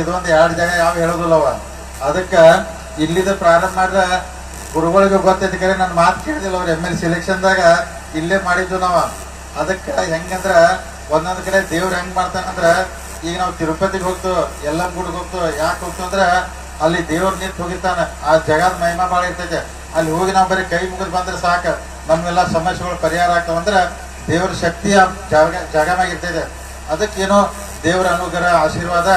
ಇದೊಂದು ಎರಡು ಜಾಗ ಯಾವ ಹೇಳೋದಿಲ್ಲವ ಅದಕ್ಕ ಇಲ್ಲಿದ ಪ್ರಾರಂಭ ಮಾಡಿದ ಗುರುಗಳಿಗೆ ಗೊತ್ತೈತಿ ಕರೆ ನನ್ನ ಮಾತು ಕೇಳಿದಿಲ್ಲ ಅವ್ರು. ಎಂ ಎಲ್ ಸಿಲೆಕ್ಷನ್ದಾಗ ಇಲ್ಲೇ ಮಾಡಿದ್ದು ನಾವು. ಅದಕ್ಕೆ ಹೆಂಗಂದ್ರ ಒಂದೊಂದು ಕಡೆ ದೇವ್ರ ಹೆಂಗ್ ಮಾಡ್ತಾನಂದ್ರ ಈಗ ನಾವು ತಿರುಪತಿಗೆ ಹೋಗ್ತು, ಎಲ್ಲ ಗುಡ್ಗೆ ಹೋಗ್ತು, ಯಾಕೆ ಹೋಗ್ತು ಅಂದ್ರ ಅಲ್ಲಿ ದೇವ್ರ ನಿಂತು ಹೋಗಿರ್ತಾನ. ಆ ಜಗದ ಮಹಿಮಾ ಭಾಳ ಇರ್ತೈತೆ. ಅಲ್ಲಿ ಹೋಗಿ ನಾವು ಬರೀ ಕೈ ಮುಗಿದು ಬಂದ್ರೆ ಸಾಕ. ನಮ್ಮೆಲ್ಲ ಸಮಸ್ಯೆಗಳು ಪರಿಹಾರ ಆಗ್ತಾವಂದ್ರ ದೇವ್ರ ಶಕ್ತಿ ಜಾಗ ಜಾಗನಾಗ ಇರ್ತೈತೆ ಅದಕ್ಕೇನೋ ದೇವರ ಅನುಗ್ರಹ, ಆಶೀರ್ವಾದ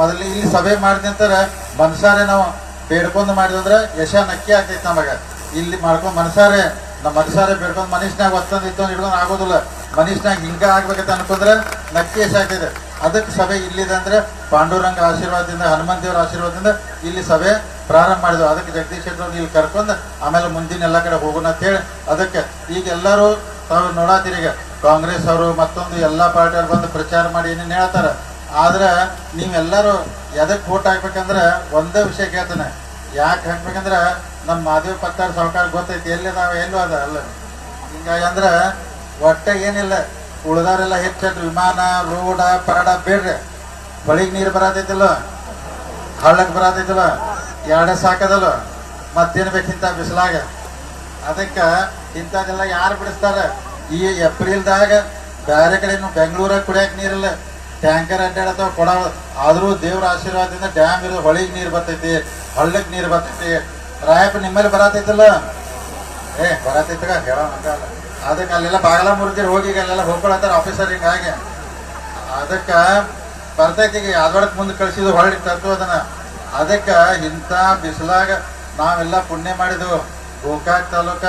ಮೊದಲು ಇಲ್ಲಿ ಸಭೆ ಮಾಡಿದ ನಂತರ ಮನಸಾರೆ ನಾವು ಬೇಡ್ಕೊಂಡು ಮಾಡಿದ್ರೆ ಯಶ ನಕ್ಕಿ ಆಗ್ತೈತೆ ನಮಗ. ಇಲ್ಲಿ ಮಾಡ್ಕೊಂಡು ಮನಸಾರೆ, ನಮ್ಮ ಮನಸಾರೆ ಬೇಡ್ಕೊಂಡು ಮನುಷ್ಯನಾಗ ಒತ್ತೊಂದು ಇತ್ತೊಂದು ಹಿಡ್ಕೊಂಡು ಆಗೋದಿಲ್ಲ. ಮನುಷ್ಯನಾಗ ಹಿಂಗೆ ಆಗ್ಬೇಕಂತ ಅನ್ಕೊಂಡ್ರೆ ನಕ್ಕಿ ಯಶ ಅದಕ್ಕೆ ಸಭೆ ಇಲ್ಲಿದೆ ಅಂದ್ರೆ ಪಾಂಡುರಂಗ ಆಶೀರ್ವಾದದಿಂದ ಹನುಮಂತ ದೇವರ ಆಶೀರ್ವಾದದಿಂದ ಇಲ್ಲಿ ಸಭೆ ಪ್ರಾರಂಭ ಮಾಡಿದ್ವು. ಅದಕ್ಕೆ ಜಗದೀಶ್ ಶೆಟ್ಟರ್ ಇಲ್ಲಿ ಕರ್ಕೊಂಡು ಆಮೇಲೆ ಮುಂದಿನ ಎಲ್ಲ ಕಡೆ ಹೋಗೋಣ ಅಂತ ಹೇಳಿ ಅದಕ್ಕೆ ಈಗ ಎಲ್ಲರೂ ತಾವು ನೋಡಾತಿರೀಗ ಕಾಂಗ್ರೆಸ್ ಅವರು ಮತ್ತೊಂದು ಎಲ್ಲಾ ಪಾರ್ಟಿಯವ್ರು ಬಂದು ಪ್ರಚಾರ ಮಾಡಿ ಏನೇನು ಹೇಳ್ತಾರ. ಆದ್ರೆ ನೀವೆಲ್ಲರೂ ಎದಕ್ಕೆ ಓಟ್ ಹಾಕ್ಬೇಕಂದ್ರೆ ಒಂದೇ ವಿಷಯ ಕೇಳ್ತಾನೆ. ಯಾಕೆ ಹಾಕ್ಬೇಕಂದ್ರೆ ನಮ್ಮ ಮಾದೇವ್ ಪತ್ತಾರ್ ಸಾವುಕಾರ ಗೊತ್ತೈತಿ, ಎಲ್ಲಿ ನಾವು ಎಲ್ಲೂ ಅದ ಅಲ್ಲ. ಹಿಂಗಾಗಿ ಅಂದ್ರೆ ಒಟ್ಟೆ ಏನಿಲ್ಲ. ಉಳ್ದವರೆಲ್ಲ ಹೆಚ್ಚು ವಿಮಾನ, ರೋಡ ಪರಡ ಬೇಡ್ರಿ. ಬಳಿಗೆ ನೀರು ಬರತೈತಿಲ್ಲ ಹಳ್ಳಕ್ಕೆ ಬರತೈತಿಲ್ಲ, ಎರಡೇ ಸಾಕದಲ್ಲ. ಮತ್ತೇನ್ ಬೇಕಿಂತ ಬಿಸಿಲಾಗ? ಅದಕ್ಕೆ ಇಂಥದೆಲ್ಲ ಯಾರು ಬಿಡಿಸ್ತಾರೆ? ಈ ಏಪ್ರಿಲ್ದಾಗ ಬೇರೆ ಕಡೆ ಬೆಂಗಳೂರಾಗ ಕುಡಿಯಕ್ಕೆ ನೀರಿಲ್ಲ. ಟ್ಯಾಂಕರ್ ಅಡ್ಡಾಡತಾವ ಕೊಡ ಆದರೂ ದೇವ್ರ ಆಶೀರ್ವಾದದಿಂದ ಡ್ಯಾಮ್ ಇರೋ ಹೊಳಿಗೆ ನೀರು ಬರ್ತೈತಿ, ಹಳ್ಳಕ್ ನೀರು ಬರ್ತೈತಿ. ರಾಯಪ್ಪ ನಿಮ್ಮಲ್ಲಿ ಬರತೈತಲ್ಲ? ಏ, ಬರತೈತಗ, ಹೇಳೋ ಅದಕ್ಕೆ ಅಲ್ಲೆಲ್ಲ ಬಾಗಲ ಮುರಿದಿರಿ ಹೋಗಿ ಅಲ್ಲೆಲ್ಲ ಹೋಗ್ಕೊಳತ್ತಾರ ಆಫೀಸರ್ ಹಿಂಗಾಗಿ. ಅದಕ್ಕೆ ಬರ್ತೈತಿ ಈಗ ಯಾವ್ದೊಳಕ್ ಮುಂದೆ ಕಳ್ಸಿದ್ವು ಹೊಳ್ಳಿ ತರ್ತು ಅದನ್ನ. ಅದಕ್ಕೆ ಇಂಥ ಬಿಸಿಲಾಗ ನಾವೆಲ್ಲ ಪುಣ್ಯ ಮಾಡಿದ್ವು ಗೋಕಾಕ್ ತಾಲೂಕ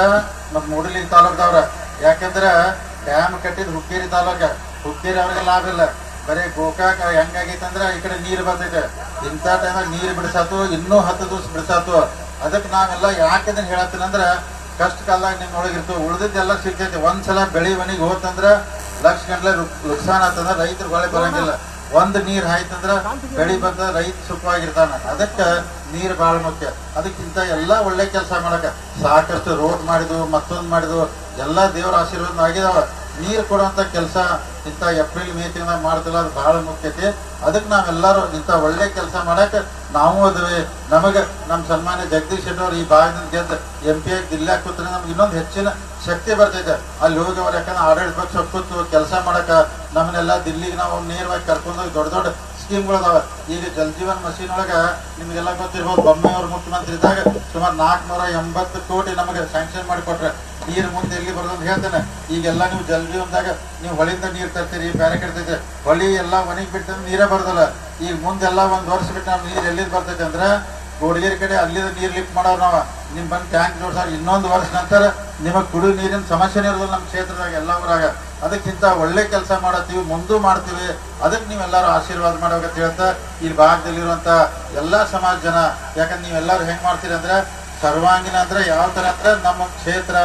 ಮತ್ತು ಮೂಡಲಿ ತಾಲೂಕ್ದವ್ರ. ಯಾಕಂದ್ರೆ ಡ್ಯಾಮ್ ಕಟ್ಟಿದ್ ಹುಕ್ಕೇರಿ ತಾಲೂಕ. ಹುಕ್ಕೇರಿ ಅವ್ರಿಗೆ ಲಾಭ ಇಲ್ಲ. ಬರೀ ಗೋಕಾಕ್ ಹೆಂಗಾಗೈತಂದ್ರ ಈ ಕಡೆ ನೀರು ಬರ್ತೈತೆ. ಇಂಥ ಟೈಮಾಗ ನೀರು ಬಿಡಿಸಾತು, ಇನ್ನೂ ಹತ್ತು ದಿವಸ ಬಿಡಿಸಾತು. ಅದಕ್ಕೆ ನಾವೆಲ್ಲ ಯಾಕೆ ಇದನ್ನ ಹೇಳತ್ತೀನಂದ್ರ ಕಷ್ಟ ಕಾಲದಾಗ ನಿಮ್ ಒಳಗಿರ್ತು ಉಳ್ದಿದ್ದೆಲ್ಲ ಸಿಗ್ತೈತಿ. ಒಂದ್ಸಲ ಬೆಳಿ ಮನೆಗೆ ಹೋತಂದ್ರ ಲಕ್ಷ ಗಂಟ್ಲೆ ನುಕ್ಸಾನ್ ಆತಂದ್ರ ರೈತರು ಹೊಳೆ ಬರಂಗಿಲ್ಲ. ಒಂದ್ ನೀರು ಆಯ್ತಂದ್ರ ಬೆಳಿ ಬಂದ ರೈತ ಸುಖವಾಗಿರ್ತಾನ. ಅದಕ್ಕ ನೀರ್ ಭಾಳ ಮುಖ್ಯ. ಅದಕ್ಕಿಂತ ಎಲ್ಲಾ ಒಳ್ಳೆ ಕೆಲಸ ಮಾಡಕ ಸಾಕಷ್ಟು ರೋಡ್ ಮಾಡಿದ್ವು, ಮತ್ತೊಂದ್ ಮಾಡಿದ್ವು. ಎಲ್ಲಾ ದೇವರ ಆಶೀರ್ವಾದ ಆಗಿದಾವ. ನೀರ್ ಕೊಡುವಂತ ಕೆಲಸ ಇಂಥ ಏಪ್ರಿಲ್ ಮೇ ತಿಂಗಳ ಮಾಡ್ತಿಲ್ಲ, ಅದು ಬಹಳ ಮುಖ್ಯತೆ. ಅದಕ್ಕೆ ನಾವೆಲ್ಲರೂ ಇಂಥ ಒಳ್ಳೆ ಕೆಲಸ ಮಾಡೋಕ್ಕೆ ನಾವು ಅದೇ ನಮಗೆ ನಮ್ಮ ಸನ್ಮಾನ್ಯ ಜಗದೀಶ್ ಶೆಟ್ಟರ್ ಈ ಭಾಗದಿಂದ ಗೆದ್ದು ಎಂ ಪಿ ಆಗಿ ಜಿಲ್ಲೆ ಕೂತ್ರೆ ನಮ್ಗೆ ಇನ್ನೊಂದು ಹೆಚ್ಚಿನ ಶಕ್ತಿ ಬರ್ತೈತೆ. ಅಲ್ಲಿ ಹೋಗಿ ಅವ್ರು ಯಾಕಂದ್ರೆ ಆಡಳಿತ ಪಕ್ಷ ಕೂತು ಕೆಲಸ ಮಾಡಕ ನಮ್ಮನ್ನೆಲ್ಲ ದಿಲ್ಲಿಗೆ ನಾವು ನೇರವಾಗಿ ಕರ್ಕೊಂಡೋಗಿ ದೊಡ್ಡ ದೊಡ್ಡ ಸ್ಕೀಮ್ಗಳು ಅದಾವ ಈಗ ಜಲ್ ಜೀವನ್ ಮಷೀನ್ ಒಳಗ ನಿಮಗೆಲ್ಲ ಗೊತ್ತಿರ್ಬೋದು ಬೊಮ್ಮೆ ಅವ್ರ ಮುಖ್ಯಮಂತ್ರಿ ಇದ್ದಾಗ ಸುಮಾರು ನಾಲ್ಕುನೂರ ಎಂಬತ್ತು ಕೋಟಿ ನಮಗೆ ಸ್ಯಾಂಕ್ಷನ್ ಮಾಡಿಕೊಟ್ರೆ ನೀರ್ ಮುಂದೆ ಎಲ್ಲಿ ಅಂತ ಹೇಳ್ತೇನೆ. ಈಗೆಲ್ಲ ನೀವು ಜಲ್ ಜೀವನದಾಗ ನೀವು ಹೊಳಿಯಿಂದ ನೀರು ತರ್ತೀರಿ ಬೇರೆ ಕಟ್ತೈತೆ ಹೊಳಿ ಎಲ್ಲ ಒಣಗಿ ಬಿಟ್ಟಂದ್ರೆ ನೀರೇ ಬರೋದಿಲ್ಲ. ಈಗ ಮುಂದೆಲ್ಲ ಒಂದು ವರ್ಷ ಬಿಟ್ಟು ನಾವು ನೀರು ಎಲ್ಲಿಂದ ಬರ್ತೈತೆ ಅಂದ್ರೆ ಗೋಡಗೇರಿ ಕಡೆ ಅಲ್ಲಿಂದ ನೀರು ಲಿಫ್ಟ್ ಮಾಡೋರು ನಾವು. ನಿಮ್ಮ ಬಂದು ಟ್ಯಾಂಕ್ ಜೋಡ್ಸಾರ ಇನ್ನೊಂದು ವರ್ಷ ನಂತರ ನಿಮಗೆ ಕುಡಿ ನೀರಿನ ಸಮಸ್ಯೆನೇ ಇರೋದಿಲ್ಲ ನಮ್ಮ ಕ್ಷೇತ್ರದಾಗ, ಎಲ್ಲ ಊರಾಗ. ಅದಕ್ಕಿಂತ ಒಳ್ಳೆ ಕೆಲಸ ಮಾಡತ್ತೀವಿ, ಮುಂದೂ ಮಾಡ್ತೀವಿ. ಅದಕ್ಕೆ ನೀವೆಲ್ಲರೂ ಆಶೀರ್ವಾದ ಮಾಡ್ಬೇಕಂತ ಹೇಳ್ತಾ, ಈ ಭಾಗದಲ್ಲಿರುವಂಥ ಎಲ್ಲ ಸಮಾಜ ಜನ, ಯಾಕಂದ್ರೆ ನೀವೆಲ್ಲರೂ ಹೆಂಗೆ ಮಾಡ್ತೀರಿ ಅಂದ್ರೆ, ಸರ್ವಾಂಗೀಣ ಅಂದರೆ ಯಾವ ಥರ ಅಂದರೆ ನಮ್ಮ ಕ್ಷೇತ್ರ,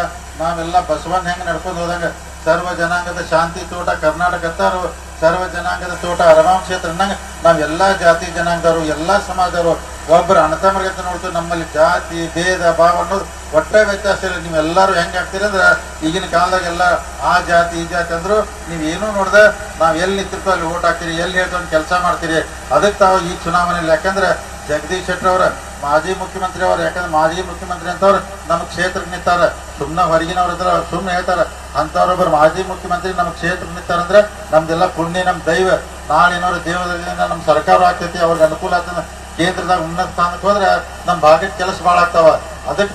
ನಾವೆಲ್ಲ ಬಸವಣ್ಣ ಹೆಂಗೆ ನಡ್ಕೊಂಡು ಹೋದಂಗ ಸರ್ವ ಜನಾಂಗದ ಶಾಂತಿ ತೋಟ ಕರ್ನಾಟಕ, ಸರ್ವ ಜನಾಂಗದ ತೋಟ ಅನ್ನಂಗ ನಾವ್ ಎಲ್ಲಾ ಜಾತಿ ಜನಾಂಗರು ಎಲ್ಲಾ ಸಮಾಜದವರು ಒಬ್ಬರು ಅಣತಮರ್ಗತ ನೋಡ್ತೀವಿ. ನಮ್ಮಲ್ಲಿ ಜಾತಿ, ಭೇದ, ಭಾವ ಅನ್ನೋದು ಒಟ್ಟೆ ವ್ಯತ್ಯಾಸ ಇಲ್ಲ. ನೀವೆಲ್ಲರೂ ಹೆಂಗೆ ಆಗ್ತೀರಿ ಅಂದ್ರೆ ಈಗಿನ ಕಾಲದಾಗೆಲ್ಲ ಆ ಜಾತಿ, ಈ ಜಾತಿ ಅಂದ್ರು ನೀವ್ ಏನೂ ನೋಡ್ದೆ ನಾವು ಎಲ್ಲಿ ನಿಂತಿರ್ತೀವಿ ಅಲ್ಲಿ ಓಟ್ ಹಾಕ್ತೀರಿ, ಎಲ್ಲಿ ಹೇಳ್ಕೊಂಡು ಕೆಲಸ ಮಾಡ್ತೀರಿ. ಅದಕ್ಕೆ ತಾವು ಈ ಚುನಾವಣೆಯಲ್ಲಿ ಯಾಕಂದ್ರೆ ಜಗದೀಶ್ ಶೆಟ್ಟರ್ ಅವರ ಮಾಜಿ ಮುಖ್ಯಮಂತ್ರಿ ಅವರು, ಯಾಕಂದ್ರೆ ಮಾಜಿ ಮುಖ್ಯಮಂತ್ರಿ ಅಂತವ್ರು ನಮ್ಮ ಕ್ಷೇತ್ರಕ್ಕೆ ನಿಂತಾರ. ಸುಮ್ಮನೆ ಹೊರಗಿನವ್ರ ಸುಮ್ಮನೆ ಹೇಳ್ತಾರ. ಅಂತವ್ರೊಬ್ಬರು ಮಾಜಿ ಮುಖ್ಯಮಂತ್ರಿ ನಮ್ಮ ಕ್ಷೇತ್ರ ನಿಂತಾರಂದ್ರೆ ನಮ್ದೆಲ್ಲ ಪುಣ್ಯ ನಮ್ಮ ದೈವ. ನಾಳೆನವ್ರ ದೇವದಿಂದ ನಮ್ಮ ಸರ್ಕಾರ ಆಗ್ತೈತಿ, ಅವ್ರಿಗೆ ಅನುಕೂಲ ಆಗ್ತದೆ, ಕೇಂದ್ರದಾಗ ಉನ್ನತ ಸ್ಥಾನಕ್ಕೆ ಹೋದ್ರೆ ನಮ್ಮ ಭಾಗಕ್ಕೆ ಕೆಲಸ ಭಾಳ ಆಗ್ತಾವ. ಅದಕ್ಕೆ